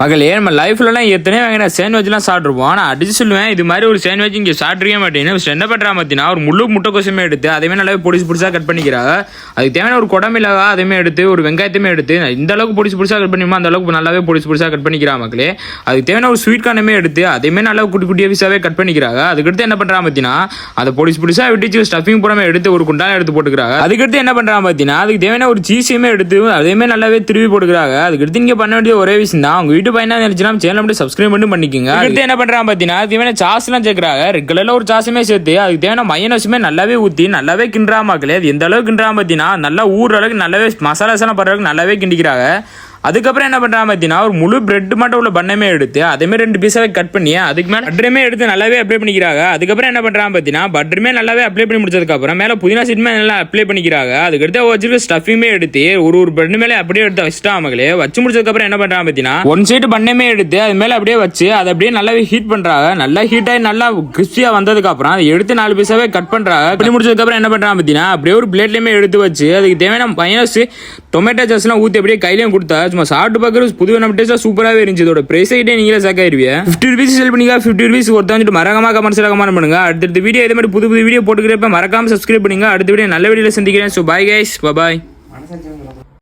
மகளே நம்ம லைஃப்லலாம் எத்தனையோ வாங்கின சேண்ட்விச்லாம் சாப்பிட்ருப்போம் ஆனால் அடிச்சு சொல்லுவேன் இது மாதிரி ஒரு சேண்ட்விச் இங்கே சாப்பிட்ருக்கே மாட்டேன்னு. First என்ன பண்ணுறா பார்த்தீங்கன்னா ஒரு முழு முட்டைக்கோசமே எடுத்து அதையுமே நல்லாவே பொடிசு பிடிச்சா கட் பண்ணிக்கிறா. அதுக்கு தேவையான ஒரு குடமிளகா அதையுமே எடுத்து ஒரு வெங்காயத்தையுமே எடுத்து இந்த அளவுக்கு பொடிசு பிடிச்சா கட் பண்ணியுமோ அந்த அளவுக்கு நல்லாவே பொடிசு பிடிச்சா கட் பண்ணிக்கிறா மக்களே அதுக்கு தேவையான ஒரு ஸ்வீட் கார்னுமே எடுத்து அதையுமே நல்லா குட்டி குட்டியாக பீஸாவே கட் பண்ணிக்கிறாங்க அதுக்கடுத்து என்ன பண்ணுறா பார்த்தீங்கன்னா அதை பொடிச்சு பிடிச்சா விட்டுச்சு ஸ்டஃபிங் பூராமே எடுத்து ஒரு குண்டான எடுத்து போட்டுக்கிறாங்க அதுக்கடுத்து என்ன பண்ணுறா பார்த்தீங்கன்னா அதுக்கு தேவையான ஒரு சீஸையுமே எடுத்து அதையுமே நல்லாவே திருவி போட்டுக்கிறாங்க. அதுக்கடுத்து நீங்கள் பண்ண வேண்டிய ஒரே விஷயம் தான் அவங்க வீட்டு பையனா நினைச்சுனா சேனல் மட்டும் சப்ஸ்கிரைப் பண்ணி பண்ணிக்கோங்க. அடுத்து என்ன பண்றான் பார்த்தீங்கன்னா அது தேவையான சாஸ்லாம் சேர்க்குறாங்க. ரெட் கலர்ல ஒரு சாஸுமே சேர்த்து அதுக்கு தேவையான மையனஸுமே நல்லாவே ஊற்றி நல்லாவே கிண்டுறா மக்களே. அது எந்த அளவுக்கு கிண்டுறா பார்த்தீங்கன்னா நல்லா ஊறுற அளவுக்கு நல்லாவே மசாலாசெல்லாம் படுற அளவுக்கு நல்லாவே கிண்டிக்கிறாங்க. அதுக்கப்புறம் என்ன பண்றான் பார்த்தீங்கன்னா ஒரு முழு பிரெட் மட்டும் உள்ள பண்ணமே எடுத்து அதேமாதிரி ரெண்டு பீஸாவே கட் பண்ணி அதுக்கு மேலே பட்டருமே எடுத்து நல்லாவே அப்ளை பண்ணிக்கிறாங்க. அதுக்கப்புறம் என்ன பண்றான் பார்த்தீங்கன்னா பட்டருமே நல்லாவே அப்ளை பண்ணி முடிச்சதுக்கப்புறம் மேலே புதினா சீட்டுமே நல்லா அப்ளை பண்ணிக்கிறாங்க. அதுக்கடுத்து வச்சிருக்க ஸ்டஃபிங்மே எடுத்து ஒரு ஒரு பிரெட் மேலே அப்படியே எடுத்து வச்சுட்டா மகளே வச்சு முடிச்சதுக்கப்புறம் என்ன பண்றான் பார்த்தீங்கன்னா ஒன் சைடு பண்ணமே எடுத்து அது மேலே அப்படியே வச்சு அதை அப்படியே நல்லாவே ஹீட் பண்ணுறாங்க நல்லா ஹீட் ஆகி நல்லா கிறிஸ்பியா வந்ததுக்கப்புறம் அதை எடுத்து நாலு பீஸாவே கட் பண்ணுறாங்க பண்ணி முடிச்சதுக்கப்புறம் என்ன பண்றான் பார்த்தீங்கன்னா அப்படியே ஒரு பிளேட்லேயுமே எடுத்து வச்சு அதுக்கு தேவையான மைனஸ் டொமேட்டோ சாஸ்லாம் ஊற்றி அப்படியே கையிலையும் கொடுத்தா சும்மா சாப்பிட்டு பார்க்குறது புது நம்ம டேஸ்ட்டாக சூப்பராகவே இருந்துச்சு. இதோட ப்ரைஸ் ஐட்டே நீங்களே சாக்காயிருவிய ஃபிஃப்டி ருபீஸ் செல் பண்ணிக்கா ஃபிஃப்டி ருபீஸ் ஒருத்தா வந்துட்டு மறக்காம கமெண்ட்ஸ் கமெண்ட் பண்ணுங்க. அடுத்த வீடியோ இதே மாதிரி புது புது வீடியோ போட்டுக்கிறப்ப மறக்காம சப்ஸ்கிரைப் பண்ணுங்க. அடுத்த வீடியோ நல்ல வீடியோவில் சந்திக்கிறேன். So bye guys bye